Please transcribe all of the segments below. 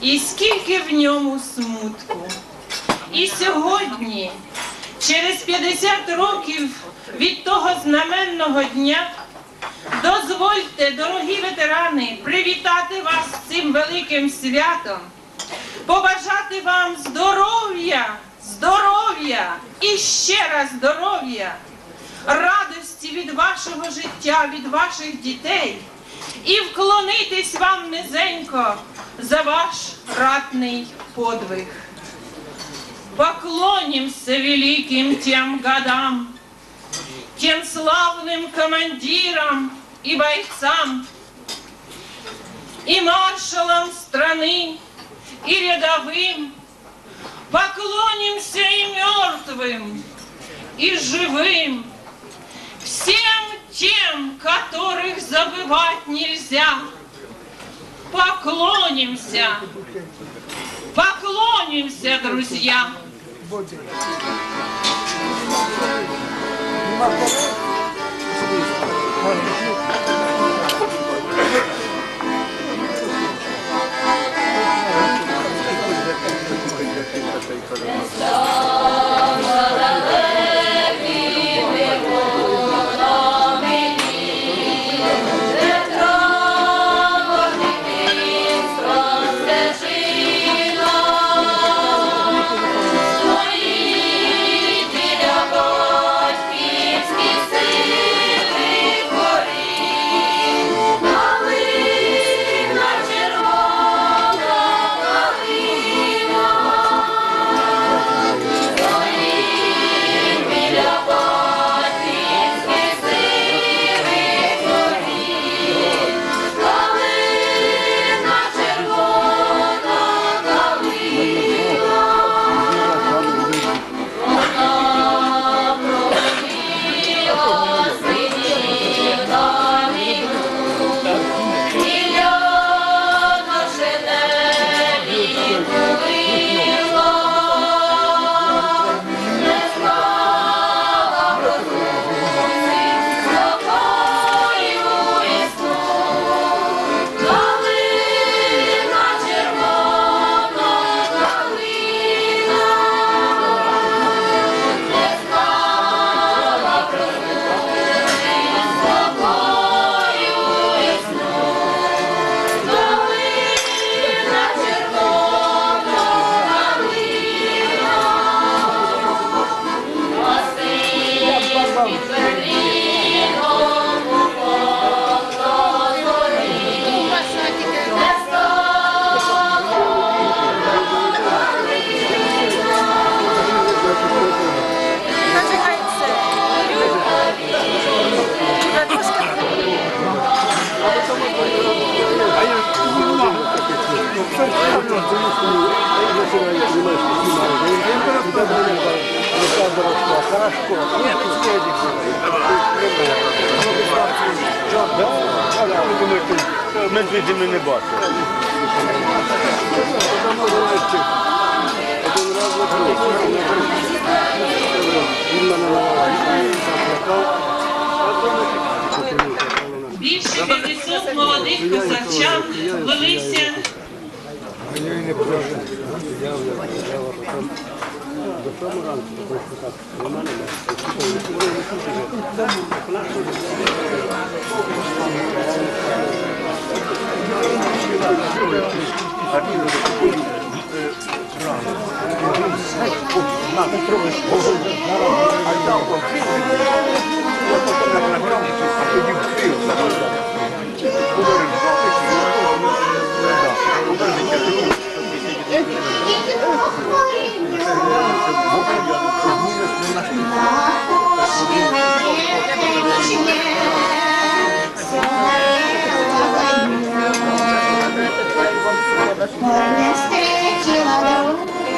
і скільки в ньому смутку. І сьогодні, через 50 років від того знаменного дня, дозвольте, дорогі ветерани, привітати вас цим великим святом, побажати вам здоров'я, здоров'я і ще раз здоров'я, радості від вашого життя, від ваших дітей і вклонитись вам низенько за ваш ратний подвиг. Поклонимся великим тем годам, тем славным командирам и бойцам, и маршалам страны, и рядовым. Поклонимся и мертвым, и живым, всем тем, которых забывать нельзя. Поклонимся, поклонимся, друзья. Ми молодих козачан велися Не встретила дружина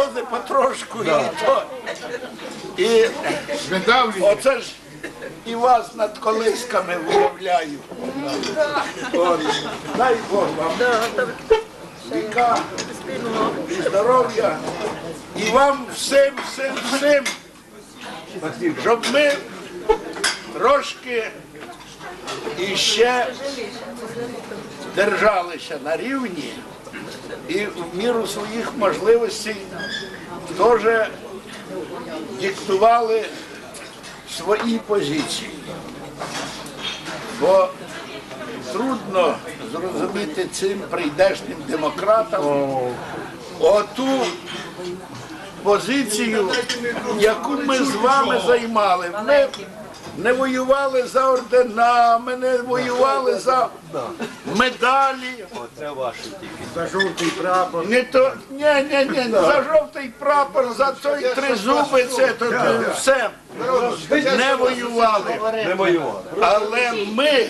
сльози потрошку і то. І оце ж і вас над колисками виявляю. От. Дай Бог вам віка і здоров'я. І вам всім, всім, всім, щоб ми трошки іще держалися на рівні і в міру своїх можливостей теж диктували свої позиції. Бо трудно зрозуміти цим прийдешнім демократам оту позицію, яку ми з вами займали. Ми не воювали за орденами, не воювали за медалі. За жовтий прапор. Не то, ні, ні, ні, за жовтий прапор, за той тризуби, це то, то, все. Не воювали. Не воювали. Але ми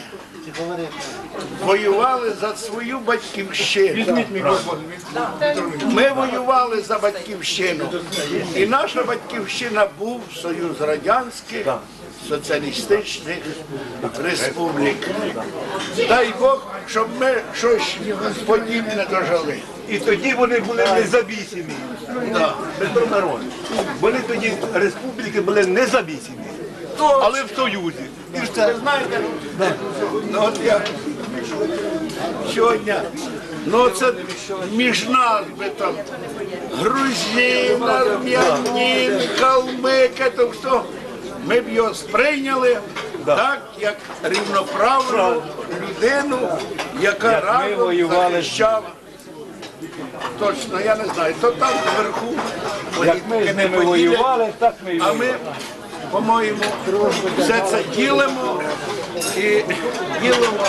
воювали за свою батьківщину. Ми воювали за батьківщину. І наша батьківщина був Союз Радянських Соціалістичних Республік. Дай Бог, щоб ми щось подібне дожили. І тоді вони були. Петро Мирон. Вони тоді республіки були независимі. Але в Союзі. І ж це знаєте, ну, от я сьогодні, ну це між нас би там грузин, армянин, калмик, то хто. Ми б його сприйняли так, як рівноправну людину, яка разом захищала. Точно, я не знаю, то там вверху як ми політики з не ними поділять. воювали, так ми А ми, по-моєму, все це ділимо і ділимо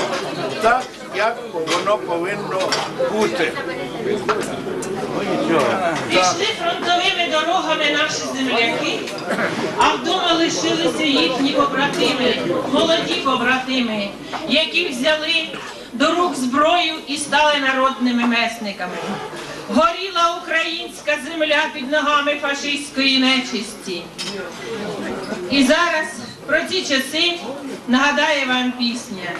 так, як воно повинно бути. Пішли фронтовими дорогами наші земляки, а вдома лишилися їхні побратими, молоді побратими, які взяли до рук зброю і стали народними месниками. Горіла українська земля під ногами фашистської нечисті. І зараз про ці часи нагадає вам пісня.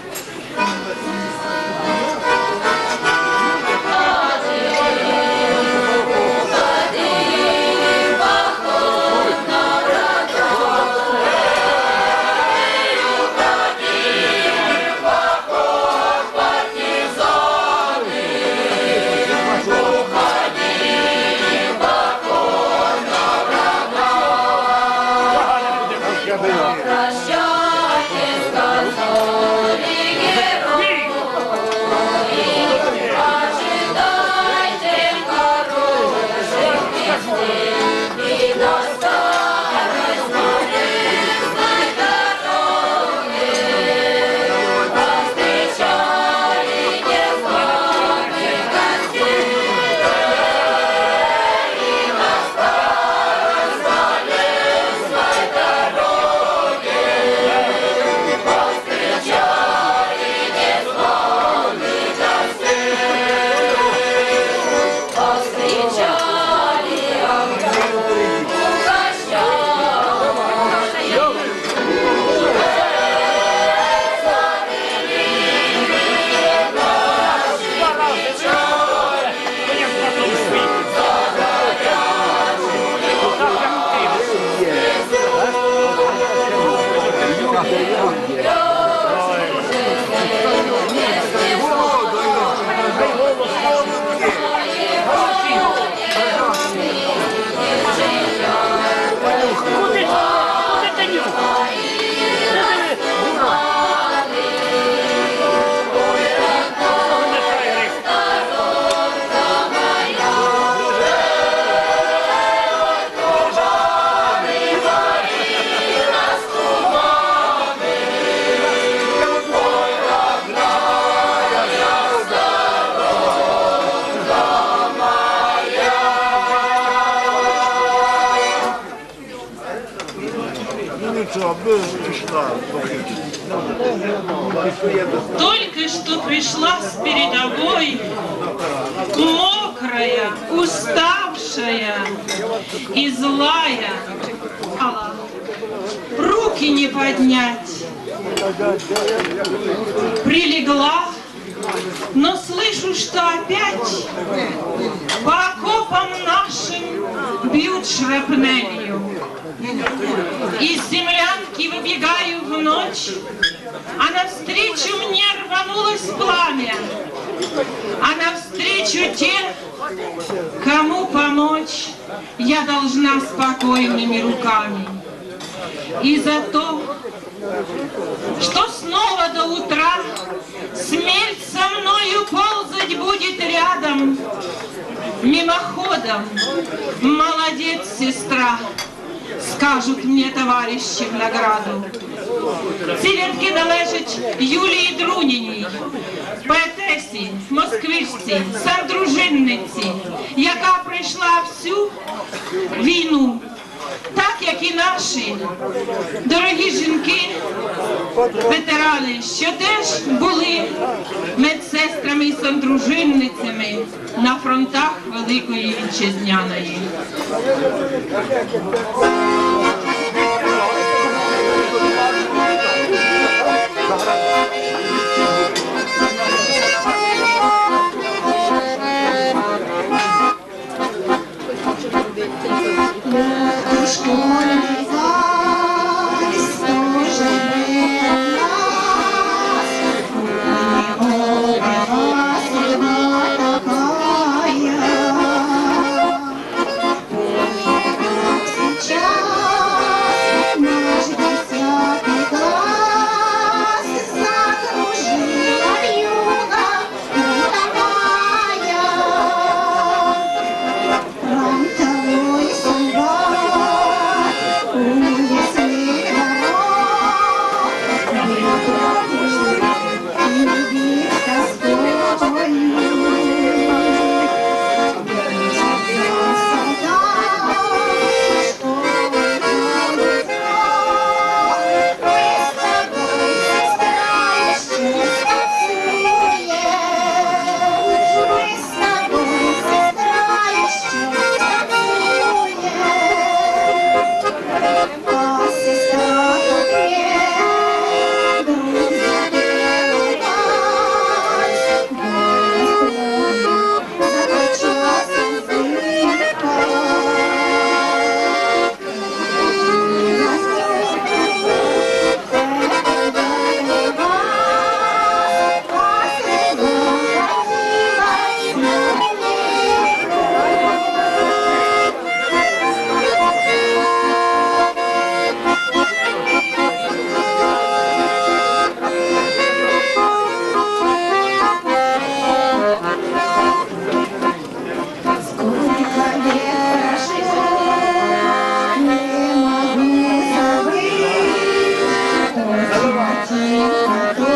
Только что пришла с передовой, мокрая, уставшая и злая. Руки не поднять. Прилегла, но слышу, что опять по окопам нашим бьют шрапнелью. Из землянки выбегаю в ночь, а навстречу мне рванулось пламя, а навстречу те, кому помочь, я должна спокойными руками. И за то, что снова до утра смерть со мною ползать будет рядом, мимоходом, молодец, сестра, скажуть мені товариші в награду. Ці рядки належать Юлії Друніній, поетесі, москвичці, сандружинниці, яка пройшла всю війну, так як і наші дорогі жінки, ветерани, що теж були медсестрами і сандружинницями на фронтах Великої Вітчизняної. У школе morning. 我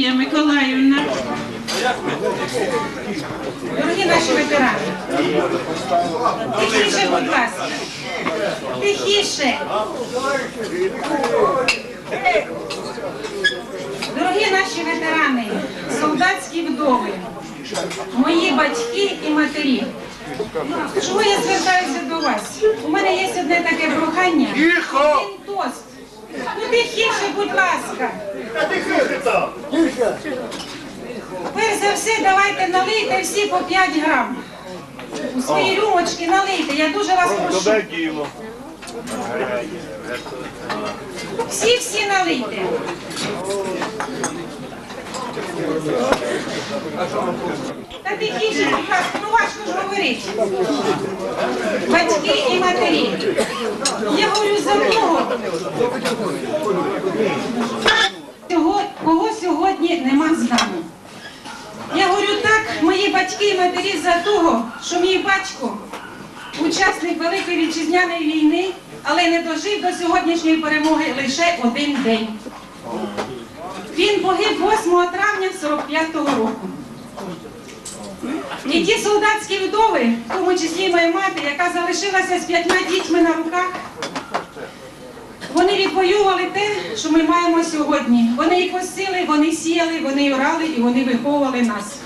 Євдокія Миколаївна. Дорогі наші ветерани, тихіше, будь ласка, тихіше. Дорогі наші ветерани, солдатські вдови, мої батьки і матері. Чому я звертаюся до вас? У мене є одне таке прохання. Тихо! Один тост. Ну тихіше, будь ласка. Перш за все, давайте налийте всі по 5 грам. У свої рюмочки налийте, я дуже вас прошу. діло. Всі-всі налийте. Та тихіше, будь ласка, ну важко ж говорити. Батьки і матері. Я говорю за того, Сього- кого нема з нами. Я говорю так, мої батьки і матері за того, що мій батько, учасник Великої вітчизняної війни, але не дожив до сьогоднішньої перемоги лише один день. Він погиб 8 травня 45-го року. І ті солдатські вдови, в тому числі моя мати, яка залишилася з п'ятьма дітьми на руках, вони відвоювали те, що ми маємо сьогодні. Вони і косили, вони сіяли, вони орали і вони виховували нас.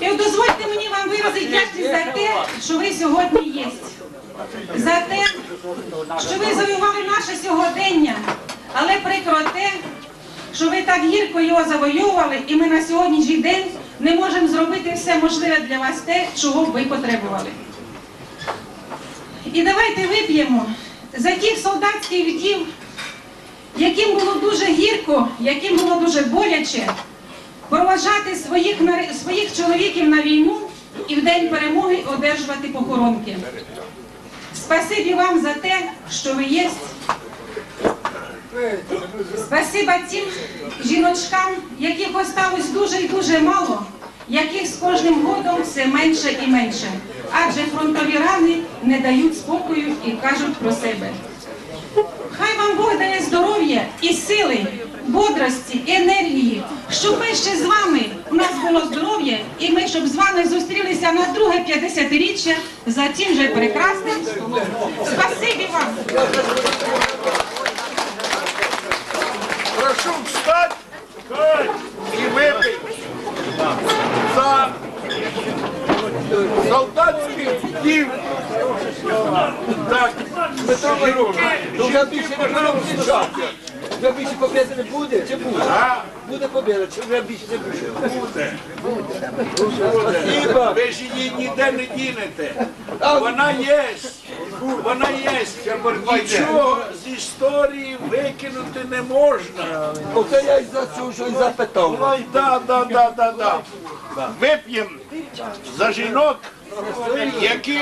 І дозвольте мені вам виразити вдячність за те, що ви сьогодні є. За те, що ви завоювали наше сьогодення, але прикро те, що ви так гірко його завоювали, і ми на сьогоднішній день не можемо зробити все можливе для вас те, чого б ви потребували. І давайте вип'ємо за тих солдатських вдів, яким було дуже гірко, яким було дуже боляче проважати своїх, своїх чоловіків на війну і в день перемоги одержувати похоронки. Спасибі вам за те, що ви є. Спасибо тим жіночкам, яких осталось дуже і дуже мало, яких з кожним годом все менше і менше. Адже фронтові рани не дають спокою і кажуть про себе. Хай вам Бог дає здоров'я і сили, бодрості, енергії, щоб ми ще з вами у нас було здоров'я, і ми щоб з вами зустрілися на друге 50-річчя за тим же прекрасним столом. Спасибі вам! Прошу встать і випити за солдатських дів. Так, Дмитро Миронович, ну вже більше не буде. Вже більше побіди не буде, чи буде? Буде побіда, чи вже більше не буде? буде. Спасибо. Ви ж її ніде не дінете. Вона є. Вона є. Нічого з історії викинути не можна. Оце я й за цю, що й запитав. Да, да, да, да, да. Вип'ємо за жінок, які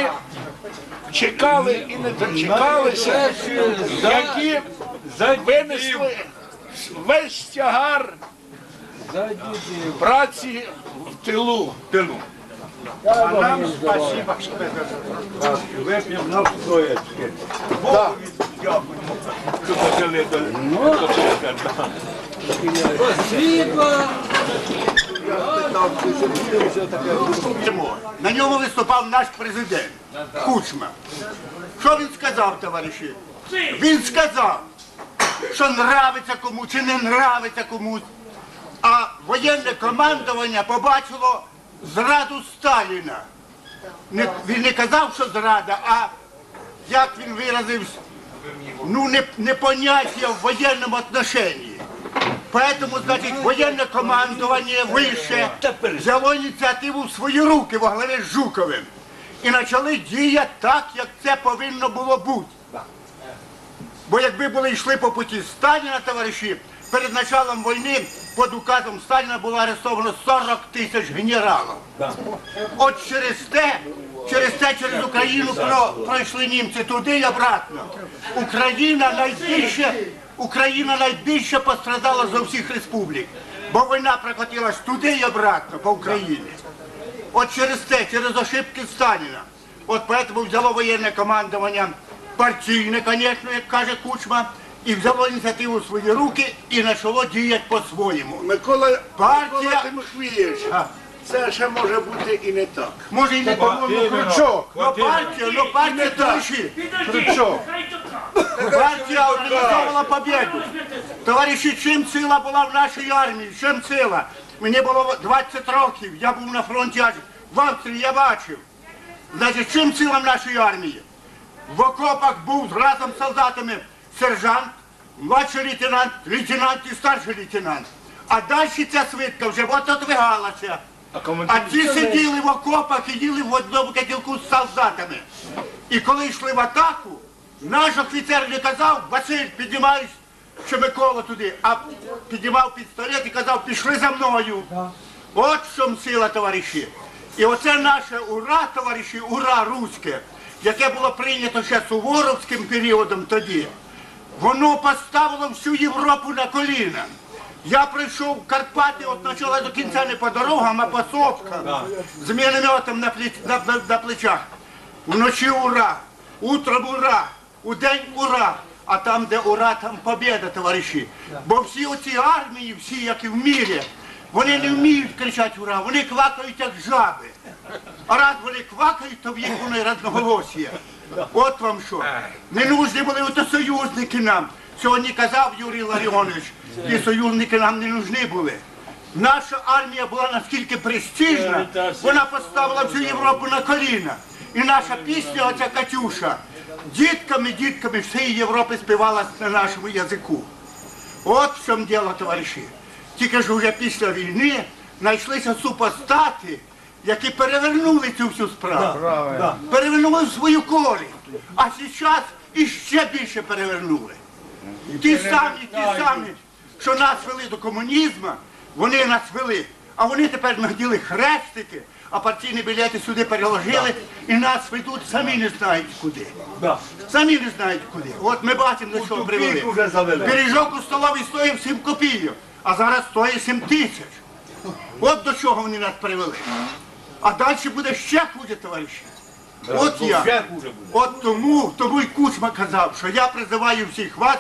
чекали і не дочекалися, які винесли весь тягар праці в тилу. А нам спасибо, що ви Вип'ємо на стоячки. Да. Дякуємо, що На ньому виступав наш президент Кучма. Що він сказав, товариші? Він сказав, що нравиться комусь чи не нравиться комусь. А воєнне командування побачило зраду Сталіна. Не, він не казав, що зрада, а як він виразився, ну не, не в воєнному отношенні. Поэтому, значить, воєнне командування вище взяло ініціативу в свої руки во главі з Жуковим і почали діяти так, як це повинно було бути. Бо якби були йшли по путі Сталіна, товариші, перед началом війни під указом Сталіна було арестовано 40 тисяч генералів. От через те, через те, через Україну про, пройшли німці туди і обратно. Україна найбільше, Україна найбільше пострадала з усіх республік, бо війна прокотилась туди і обратно по Україні. От через те, через ошибки Сталіна. От поэтому взяло воєнне командування партійне, звісно, як каже Кучма, і взяло ініціативу в свої руки і почало діяти по-своєму. Микола, Партія- Микола Тимофійович. Це ще може бути і не так. Може і не по-моєму крючок. Ну партія, ну партія товариші. Крючок. Партія організовувала победу. Товариші, чим сила була в нашій армії? Чим сила? Мені було 20 років, я був на фронті аж в Австрії, я бачив. Значить, чим сила в нашій армії? В окопах був разом з солдатами сержант, младший лейтенант, лейтенант і старший лейтенант. А далі ця свитка вже от одвигалася. А ті сиділи в окопах і їли в одному котілку з солдатами. І коли йшли в атаку, наш офіцер не казав, Василь, піднімайся, що Микола туди, а піднімав пістолет і казав, пішли за мною. От в чому сила, товариші. І оце наше ура, товариші, ура руське, яке було прийнято ще суворовським періодом тоді, воно поставило всю Європу на коліна. Я прийшов в Карпати від початку до кінця не по дорогам, а по сопкам. З мінометом на, плеч- на, на, на плечах. Вночі ура, утром ура, у день ура. А там, де ура, там побіда, товариші. Бо всі оці армії, всі, як і в мірі, Вони не вміють кричати ура, вони квакають як жаби. А раз вони квакають, то в їх воно разноголосія. От вам що. Не нужні були ото союзники нам. Сьогодні казав Юрій Ларіонович, і союзники нам не нужні були. Наша армія була наскільки престижна, вона поставила всю Європу на коліна. І наша пісня, оця Катюша, дітками, дітками всієї Європи співалась на нашому язику. От в чому діло, товариші. Тільки ж уже після війни знайшлися супостати, які перевернули цю всю справу. Перевернули в свою користь. А зараз іще більше перевернули. Ті самі, ті самі, що нас вели до комунізму, вони нас вели. А вони тепер наділи хрестики, а партійні білети сюди переложили і нас ведуть самі не знають куди. Самі не знають куди. От ми бачимо, до чого привели. Пиріжок у столовій стоїв 7 копійок, а зараз стоїть 7 тисяч. От до чого вони нас привели. А далі буде ще хуже, товариші. От я. От тому, тому й Кучма казав, що я призиваю всіх вас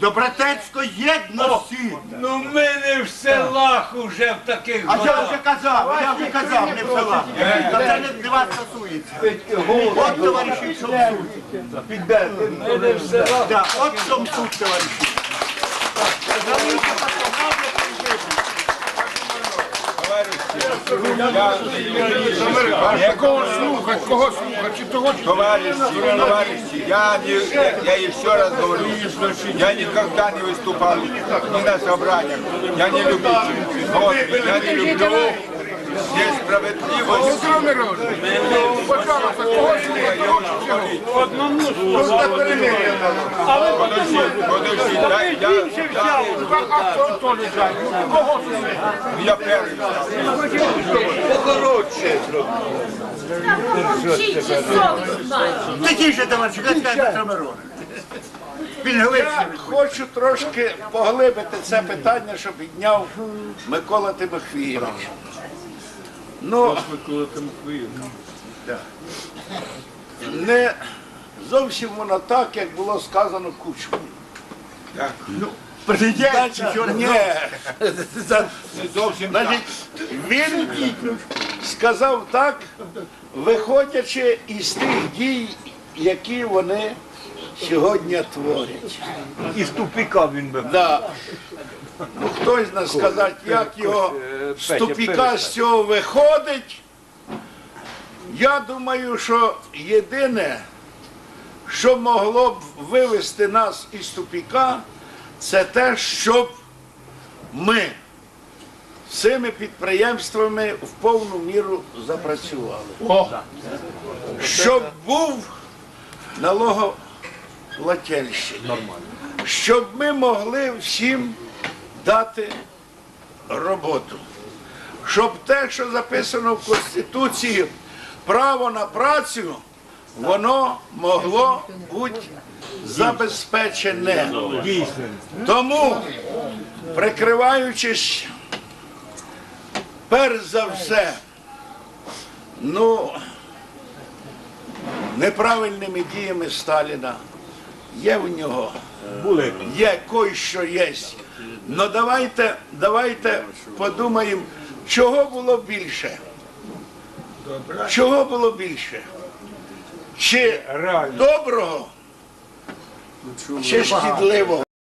до братерської єдності. Ну ми не в селах уже в таких А я вже казав, я вже казав, не псала. Та це не для вас стосується. От, товариші, в чому суть. Ми не в селах. Да, от в чому суть, товариші. Якого слухати, кого слухати, чи того, чи Товарищи, товарищи, я, не, я еще раз говорю, я никогда не выступал ни на собраниях, я не любитель. Я не люблю Володимир Миронович, пожалуйста, кого слухати, кого Подожди, дай, я, я? Кого я. Такий же товариші, як каже Петро Він. Я хочу трошки поглибити це питання, що підняв Микола Тимофійович. Ну, Да. не зовсім воно так, як було сказано Кучмою. Президент, вчора Ні, Зовсім значить, він сказав так, виходячи із тих дій, які вони сьогодні творять. Із тупика він би. Да. Ну, хтось нас сказати, як його з тупіка з цього виходить. Я думаю, що єдине, що могло б вивести нас із тупіка, це те, щоб ми цими підприємствами в повну міру запрацювали. Щоб був налогоплательщик. Щоб ми могли всім дати роботу. Щоб те, що записано в Конституції, право на працю, воно могло бути забезпечене. Тому, прикриваючись перш за все, ну, неправильними діями Сталіна, є в нього є кой-що є. Ну давайте, давайте подумаємо, чого було більше. Чого було більше? Чи доброго, чи шкідливого?